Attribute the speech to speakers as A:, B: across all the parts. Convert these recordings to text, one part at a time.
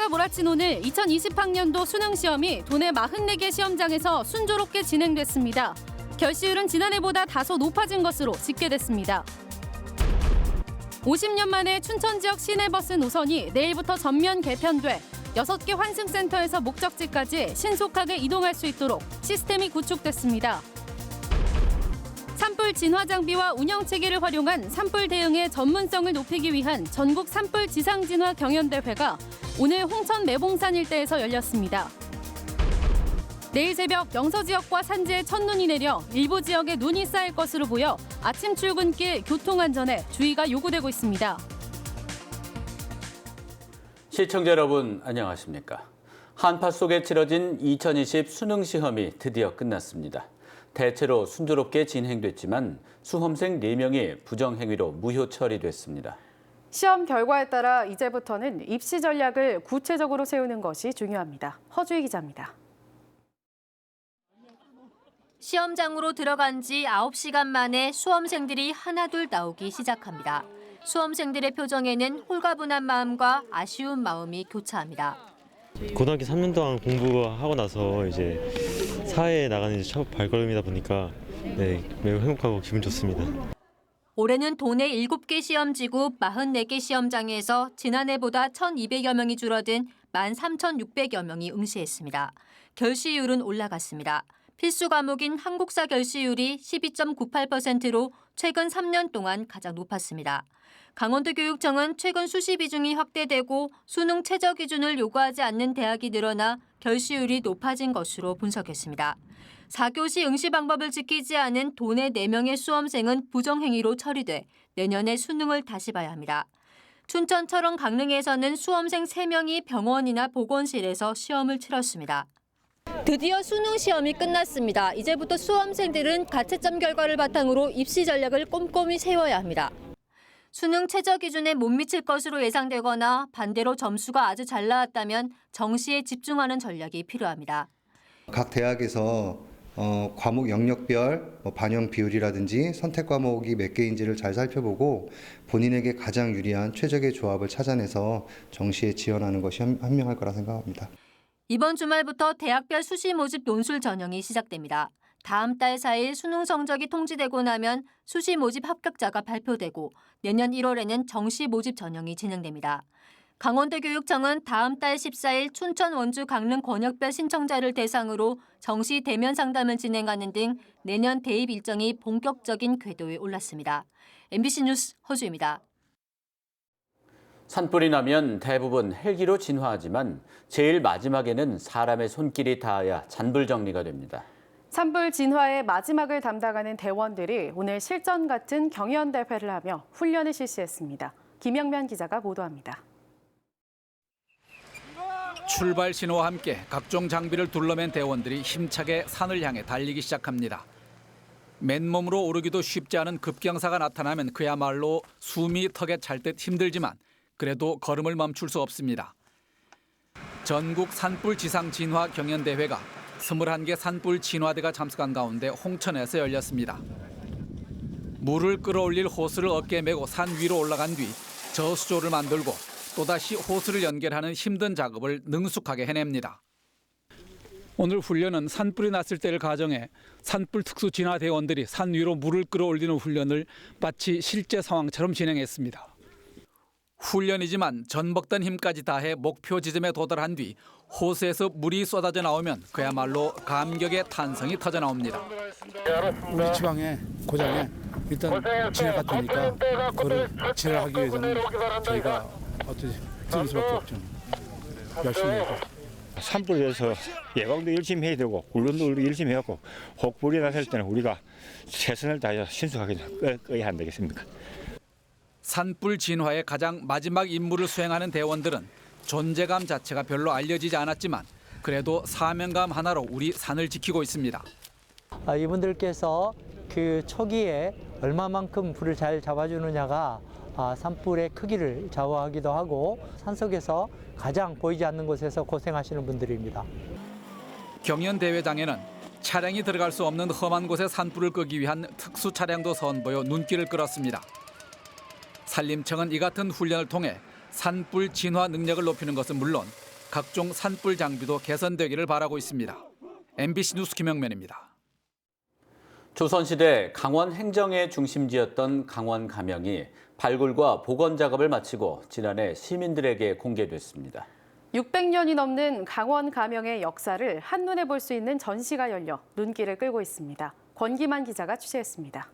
A: 한파가 몰아친 오늘 2020학년도 수능 시험이 도내 44개 시험장에서 순조롭게 진행됐습니다. 결시율은 지난해보다 다소 높아진 것으로 집계됐습니다. 50년 만에 춘천 지역 시내버스 노선이 내일부터 전면 개편돼 6개 환승센터에서 목적지까지 신속하게 이동할 수 있도록 시스템이 구축됐습니다. 산불 진화 장비와 운영 체계를 활용한 산불 대응의 전문성을 높이기 위한 전국 산불 지상 진화 경연 대회가 오늘 홍천 매봉산 일대에서 열렸습니다. 내일 새벽 영서 지역과 산지에 첫눈이 내려 일부 지역에 눈이 쌓일 것으로 보여 아침 출근길 교통 안전에 주의가 요구되고 있습니다.
B: 시청자 여러분 안녕하십니까? 한파 속에 치러진 2020 수능 시험이 드디어 끝났습니다. 대체로 순조롭게 진행됐지만 수험생 4명이 부정행위로 무효 처리됐습니다.
A: 시험 결과에 따라 이제부터는 입시 전략을 구체적으로 세우는 것이 중요합니다. 허주희 기자입니다.
C: 시험장으로 들어간 지 9시간 만에 수험생들이 하나둘 나오기 시작합니다. 수험생들의 표정에는 홀가분한 마음과 아쉬운 마음이 교차합니다.
D: 고등학교 3년 동안 공부하고 나서 이제 사회에 나가는 첫 발걸음이다 보니까 네, 매우 행복하고 기분 좋습니다.
C: 올해는 도내 7개 시험지구 44개 시험장에서 지난해보다 1,200여 명이 줄어든 13,600여 명이 응시했습니다. 결시율은 올라갔습니다. 필수 과목인 한국사 결시율이 12.98%로 최근 3년 동안 가장 높았습니다. 강원도 교육청은 최근 수시 비중이 확대되고 수능 최저 기준을 요구하지 않는 대학이 늘어나 결시율이 높아진 것으로 분석했습니다. 4교시 응시 방법을 지키지 않은 도내 4명의 수험생은 부정행위로 처리돼 내년에 수능을 다시 봐야 합니다. 춘천처럼 강릉에서는 수험생 3명이 병원이나 보건실에서 시험을 치렀습니다. 드디어 수능 시험이 끝났습니다. 이제부터 수험생들은 가채점 결과를 바탕으로 입시 전략을 꼼꼼히 세워야 합니다. 수능 최저 기준에 못 미칠 것으로 예상되거나 반대로 점수가 아주 잘 나왔다면 정시에 집중하는 전략이 필요합니다.
E: 각 대학에서 어, 과목 영역별 뭐 반영 비율이라든지 선택 과목이 몇 개인지를 잘 살펴보고 본인에게 가장 유리한 최적의 조합을 찾아내서 정시에 지원하는 것이 현- 현명할 거라 생각합니다.
C: 이번 주말부터 대학별 수시 모집 논술 전형이 시작됩니다. 다음 달 4일 수능 성적이 통지되고 나면 수시 모집 합격자가 발표되고 내년 1월에는 정시 모집 전형이 진행됩니다. 강원도 교육청은 다음 달 14일 춘천, 원주, 강릉 권역별 신청자를 대상으로 정시 대면 상담을 진행하는 등 내년 대입 일정이 본격적인 궤도에 올랐습니다. MBC 뉴스 허주입니다.
B: 산불이 나면 대부분 헬기로 진화하지만 제일 마지막에는 사람의 손길이 닿아야 잔불 정리가 됩니다.
A: 산불 진화의 마지막을 담당하는 대원들이 오늘 실전 같은 경연 대회를 하며 훈련을 실시했습니다. 김영면 기자가 보도합니다.
F: 출발 신호와 함께 각종 장비를 둘러맨 대원들이 힘차게 산을 향해 달리기 시작합니다. 맨몸으로 오르기도 쉽지 않은 급경사가 나타나면 그야말로 숨이 턱에 찰 듯 힘들지만 그래도 걸음을 멈출 수 없습니다. 전국 산불 지상 진화 경연 대회가 21개 산불 진화대가 참석한 가운데 홍천에서 열렸습니다. 물을 끌어올릴 호스를 어깨에 메고 산 위로 올라간 뒤 저수조를 만들고 또다시 호스를 연결하는 힘든 작업을 능숙하게 해냅니다. 오늘 훈련은 산불이 났을 때를 가정해 산불 특수 진화 대원들이 산 위로 물을 끌어올리는 훈련을 마치 실제 상황처럼 진행했습니다. 훈련이지만 전복된 힘까지 다해 목표 지점에 도달한 뒤 호스에서 물이 쏟아져 나오면 그야말로 감격의 탄성이 터져 나옵니다.
G: 우리 지방에 고장에 일단 지나갔다니까 그걸 진화하기 위해서는 저희가 어떻게 들을 수밖에 없죠. 열심히 해서.
H: 산불에 대해서 예방도 열심히 해야 되고 훈련도 우리 열심히 해갖고 혹불이 났을 때는 우리가 최선을 다해서 신속하게 꺼- 꺼야 안 되겠습니까?
F: 산불 진화의 가장 마지막 임무를 수행하는 대원들은 존재감 자체가 별로 알려지지 않았지만 그래도 사명감 하나로 우리 산을 지키고 있습니다.
I: 아, 이분들께서 그 초기에 얼마만큼 불을 잘 잡아주느냐가 아, 산불의 크기를 좌우하기도 하고 산속에서 가장 보이지 않는 곳에서 고생하시는 분들입니다.
F: 경연 대회장에는 차량이 들어갈 수 없는 험한 곳에 산불을 끄기 위한 특수 차량도 선보여 눈길을 끌었습니다. 산림청은 이 같은 훈련을 통해 산불 진화 능력을 높이는 것은 물론 각종 산불 장비도 개선되기를 바라고 있습니다. MBC 뉴스 김영면입니다.
B: 조선시대 강원 행정의 중심지였던 강원 가명이 발굴과 복원 작업을 마치고 지난해 시민들에게 공개됐습니다.
A: 600년이 넘는 강원 가명의 역사를 한눈에 볼 수 있는 전시가 열려 눈길을 끌고 있습니다. 권기만 기자가 취재했습니다.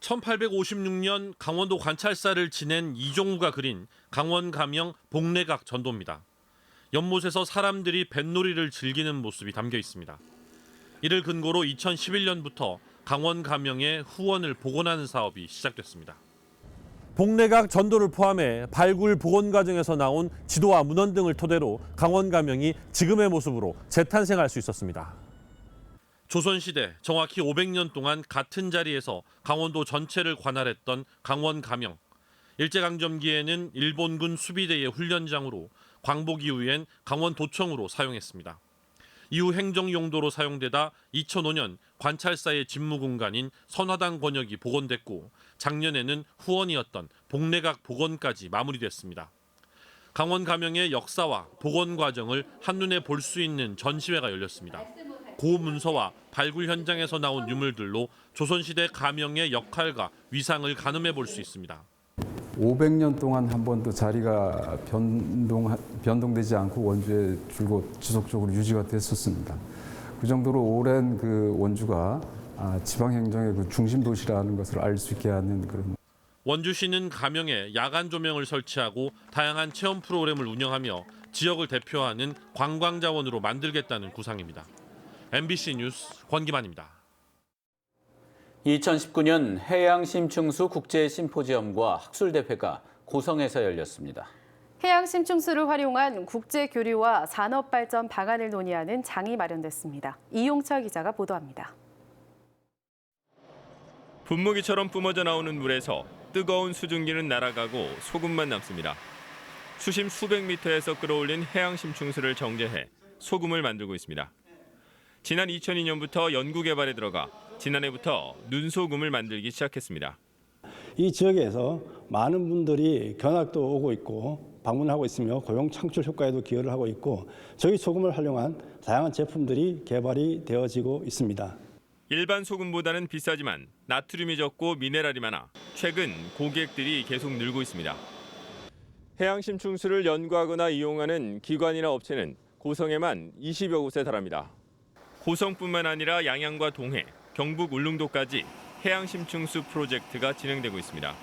J: 1856년 강원도 관찰사를 지낸 이종우가 그린 강원 가명 복례각 전도입니다. 연못에서 사람들이 뱃놀이를 즐기는 모습이 담겨 있습니다. 이를 근거로 2011년부터 강원 가명의 후원을 복원하는 사업이 시작됐습니다.
K: 복례각 전도를 포함해 발굴 복원 과정에서 나온 지도와 문헌 등을 토대로 강원 가명이 지금의 모습으로 재탄생할 수 있었습니다.
J: 조선시대 정확히 500년 동안 같은 자리에서 강원도 전체를 관할했던 강원 가명. 일제강점기에는 일본군 수비대의 훈련장으로 광복 이후엔 강원 도청으로 사용했습니다. 이후 행정 용도로 사용되다 2005년 관찰사의 집무 공간인 선화당 권역이 복원됐고 작년에는 후원이었던 복례각 복원까지 마무리됐습니다. 강원 가명의 역사와 복원 과정을 한눈에 볼 수 있는 전시회가 열렸습니다. 고문서와 발굴 현장에서 나온 유물들로 조선시대 가명의 역할과 위상을 가늠해 볼 수 있습니다.
L: 500년 동안 한 번도 자리가 변동, 변동되지 않고 원주에 줄곧 지속적으로 유지가 됐었습니다. 그 정도로 오랜 그 원주가 아, 지방행정의 그 중심 도시라는 것을 알 수 있게 하는 그런
J: 원주시는 가명에 야간 조명을 설치하고 다양한 체험 프로그램을 운영하며 지역을 대표하는 관광 자원으로 만들겠다는 구상입니다. MBC 뉴스 권기만입니다.
B: 2019년 해양심층수 국제심포지엄과 학술대회가 고성에서 열렸습니다.
A: 해양 심층수를 활용한 국제 교류와 산업 발전 방안을 논의하는 장이 마련됐습니다. 이용철 기자가 보도합니다.
M: 분무기처럼 뿜어져 나오는 물에서 뜨거운 수증기는 날아가고 소금만 남습니다. 수심 수백 미터에서 끌어올린 해양 심층수를 정제해 소금을 만들고 있습니다. 지난 2002년부터 연구 개발에 들어가 지난해부터 눈소금을 만들기 시작했습니다.
N: 이 지역에서 많은 분들이 견학도 오고 있고 방문하고 있으며 고용 창출 효과에도 기여를 하고 있고 저희 소금을 활용한 다양한 제품들이 개발이 되어지고 있습니다.
M: 일반 소금보다는 비싸지만 나트륨이 적고 미네랄이 많아 최근 고객들이 계속 늘고 있습니다. 해양 심층수를 연구하거나 이용하는 기관이나 업체는 고성에만 20여 곳에 달합니다. 고성뿐만 아니라 양양과 동해, 경북 울릉도까지 해양 심층수 프로젝트가 진행되고 있습니다.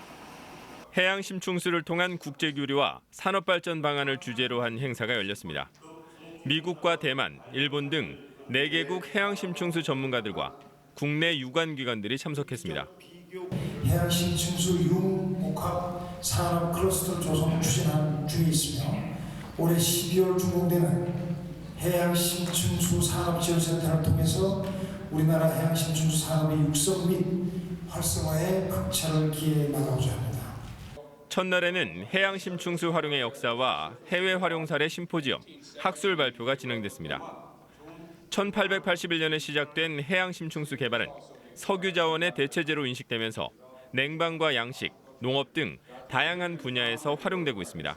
M: 해양 심층수를 통한 국제 교류와 산업 발전 방안을 주제로 한 행사가 열렸습니다. 미국과 대만, 일본 등 4개국 해양 심층수 전문가들과 국내 유관 기관들이 참석했습니다.
O: 해양 심층수 융복합 산업 클러스터 조성 추진한 중에 있으며 올해 12월 준공되는 해양 심층수 산업 지원센터를 통해서 우리나라 해양 심층수 산업의 육성 및 활성화에 극차를 기해 나가고자 합니다.
M: 첫날에는 해양 심층수 활용의 역사와 해외 활용 사례 심포지엄, 학술 발표가 진행됐습니다. 1881년에 시작된 해양 심층수 개발은 석유 자원의 대체제로 인식되면서 냉방과 양식, 농업 등 다양한 분야에서 활용되고 있습니다.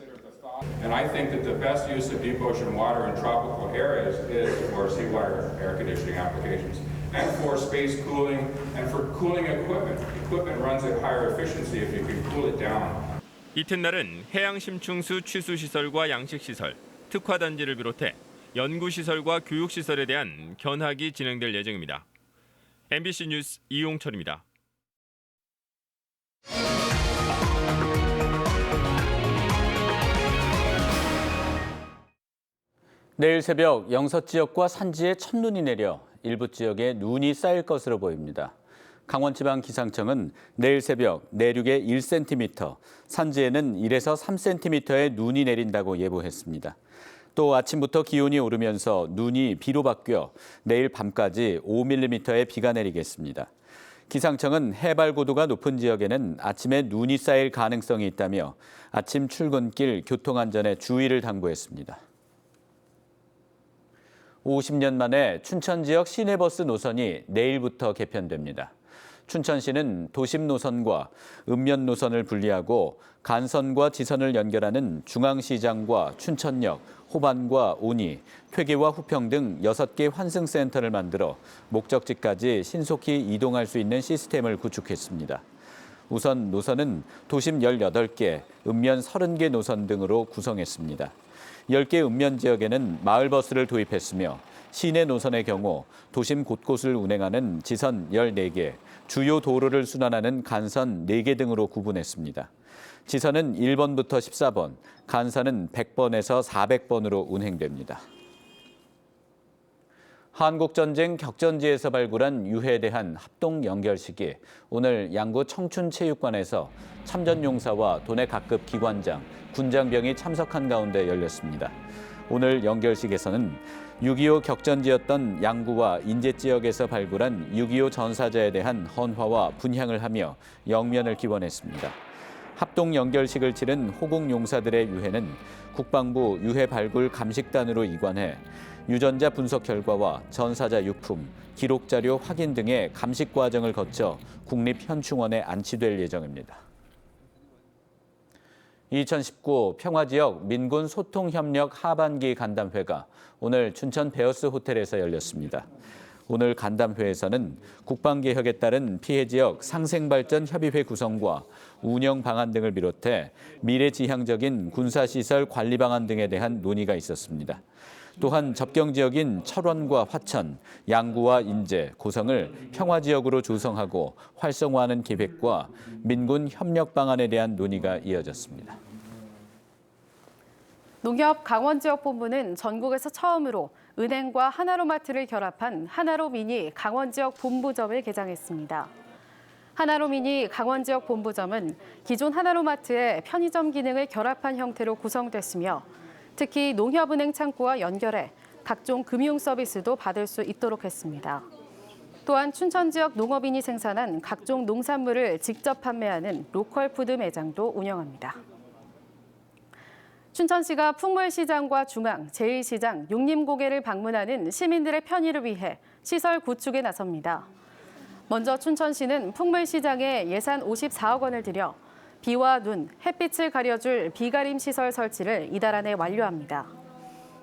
P: And I think that the best use of deep ocean water in tropical areas is for seawater air conditioning applications and for space cooling and for cooling equipment. Equipment runs at higher efficiency if you can cool it down.
M: 이튿날은 해양 심층수 취수 시설과 양식 시설, 특화 단지를 비롯해 연구 시설과 교육 시설에 대한 견학이 진행될 예정입니다. MBC 뉴스 이용철입니다.
B: 내일 새벽 영서 지역과 산지에 첫눈이 내려 일부 지역에 눈이 쌓일 것으로 보입니다. 강원지방기상청은 내일 새벽 내륙에 1cm, 산지에는 1에서 3cm의 눈이 내린다고 예보했습니다. 또 아침부터 기온이 오르면서 눈이 비로 바뀌어 내일 밤까지 5mm의 비가 내리겠습니다. 기상청은 해발 고도가 높은 지역에는 아침에 눈이 쌓일 가능성이 있다며 아침 출근길 교통안전에 주의를 당부했습니다. 50년 만에 춘천 지역 시내버스 노선이 내일부터 개편됩니다. 춘천시는 도심 노선과 읍면 노선을 분리하고 간선과 지선을 연결하는 중앙시장과 춘천역, 호반과 오니, 퇴계와 후평 등 6개 환승센터를 만들어 목적지까지 신속히 이동할 수 있는 시스템을 구축했습니다. 우선 노선은 도심 18개, 읍면 30개 노선 등으로 구성했습니다. 10개 읍면 지역에는 마을버스를 도입했으며 시내 노선의 경우 도심 곳곳을 운행하는 지선 14개, 주요 도로를 순환하는 간선 4개 등으로 구분했습니다. 지선은 1번부터 14번, 간선은 100번에서 400번으로 운행됩니다. 한국전쟁 격전지에서 발굴한 유해에 대한 합동 연결식이 오늘 양구 청춘체육관에서 참전용사와 도내 각급 기관장, 군장병이 참석한 가운데 열렸습니다. 오늘 연결식에서는 6.25 격전지였던 양구와 인제 지역에서 발굴한 6.25 전사자에 대한 헌화와 분향을 하며 영면을 기원했습니다. 합동 연결식을 치른 호국 용사들의 유해는 국방부 유해 발굴 감식단으로 이관해 유전자 분석 결과와 전사자 유품, 기록 자료 확인 등의 감식 과정을 거쳐 국립현충원에 안치될 예정입니다. 2019 평화지역 민군 소통협력 하반기 간담회가 오늘 춘천 베어스 호텔에서 열렸습니다. 오늘 간담회에서는 국방개혁에 따른 피해 지역 상생발전 협의회 구성과 운영 방안 등을 비롯해 미래지향적인 군사시설 관리 방안 등에 대한 논의가 있었습니다. 또한 접경 지역인 철원과 화천, 양구와 인제, 고성을 평화 지역으로 조성하고 활성화하는 계획과 민군 협력 방안에 대한 논의가 이어졌습니다.
A: 농협 강원 지역 본부는 전국에서 처음으로 은행과 하나로마트를 결합한 하나로 미니 강원 지역 본부점을 개장했습니다. 하나로 미니 강원 지역 본부점은 기존 하나로마트의 편의점 기능을 결합한 형태로 구성됐으며 특히 농협은행 창구와 연결해 각종 금융 서비스도 받을 수 있도록 했습니다. 또한 춘천 지역 농업인이 생산한 각종 농산물을 직접 판매하는 로컬 푸드 매장도 운영합니다. 춘천시가 풍물시장과 중앙, 제1시장, 용림고개를 방문하는 시민들의 편의를 위해 시설 구축에 나섭니다. 먼저 춘천시는 풍물시장에 예산 54억 원을 들여 비와 눈, 햇빛을 가려줄 비가림 시설 설치를 이달 안에 완료합니다.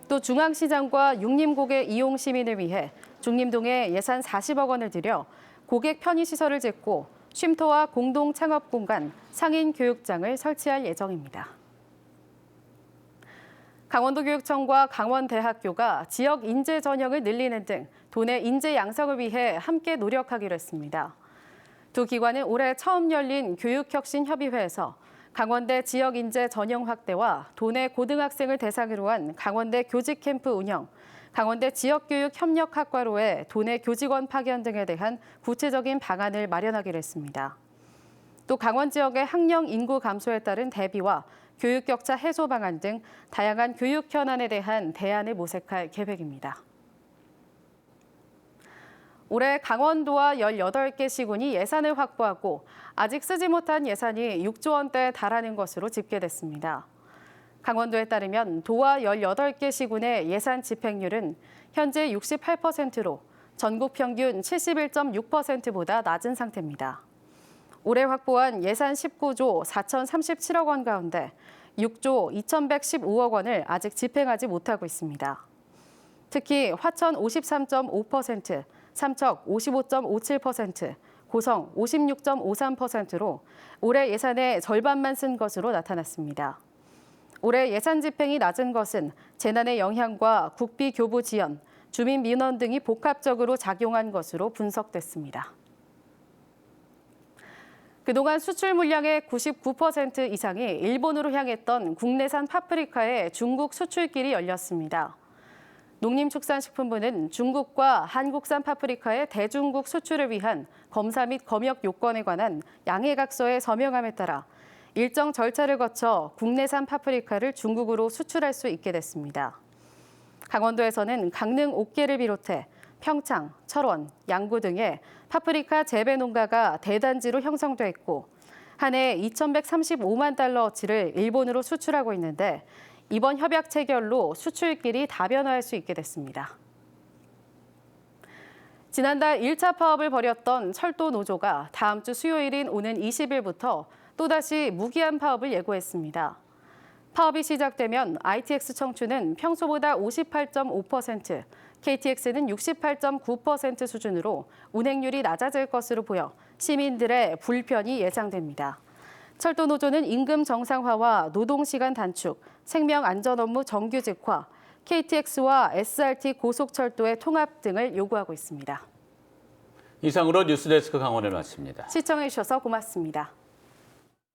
A: 또 중앙시장과 육림고개 이용 시민을 위해 중림동에 예산 40억 원을 들여 고객 편의 시설을 짓고 쉼터와 공동 창업 공간, 상인 교육장을 설치할 예정입니다. 강원도교육청과 강원대학교가 지역 인재 전형을 늘리는 등 도내 인재 양성을 위해 함께 노력하기로 했습니다. 두 기관은 올해 처음 열린 교육혁신협의회에서 강원대 지역 인재 전형 확대와 도내 고등학생을 대상으로 한 강원대 교직 캠프 운영, 강원대 지역교육 협력학과로의 도내 교직원 파견 등에 대한 구체적인 방안을 마련하기로 했습니다. 또 강원 지역의 학령 인구 감소에 따른 대비와 교육 격차 해소 방안 등 다양한 교육 현안에 대한 대안을 모색할 계획입니다. 올해 강원도와 18개 시군이 예산을 확보하고 아직 쓰지 못한 예산이 6조 원대에 달하는 것으로 집계됐습니다. 강원도에 따르면 도와 18개 시군의 예산 집행률은 현재 68%로 전국 평균 71.6%보다 낮은 상태입니다. 올해 확보한 예산 19조 4,037억 원 가운데 6조 2,115억 원을 아직 집행하지 못하고 있습니다. 특히 화천 53.5%, 삼척 55.57%, 고성 56.53%로 올해 예산의 절반만 쓴 것으로 나타났습니다. 올해 예산 집행이 낮은 것은 재난의 영향과 국비 교부 지연, 주민 민원 등이 복합적으로 작용한 것으로 분석됐습니다. 그동안 수출 물량의 99% 이상이 일본으로 향했던 국내산 파프리카의 중국 수출길이 열렸습니다. 농림축산식품부는 중국과 한국산 파프리카의 대중국 수출을 위한 검사 및 검역 요건에 관한 양해각서에 서명함에 따라 일정 절차를 거쳐 국내산 파프리카를 중국으로 수출할 수 있게 됐습니다. 강원도에서는 강릉 옥계를 비롯해 평창, 철원, 양구 등의 파프리카 재배 농가가 대단지로 형성돼 있고 한 해 2,135만 달러어치를 일본으로 수출하고 있는데 이번 협약 체결로 수출길이 다변화할 수 있게 됐습니다. 지난달 1차 파업을 벌였던 철도 노조가 다음 주 수요일인 오는 20일부터 또다시 무기한 파업을 예고했습니다. 파업이 시작되면 ITX 청춘은 평소보다 58.5%, KTX는 68.9% 수준으로 운행률이 낮아질 것으로 보여 시민들의 불편이 예상됩니다. 철도 노조는 임금 정상화와 노동시간 단축, 생명 안전 업무 정규직화, KTX와 SRT 고속철도의 통합 등을 요구하고 있습니다.
B: 이상으로 뉴스데스크 강원을 마칩니다.
A: 시청해주셔서 고맙습니다.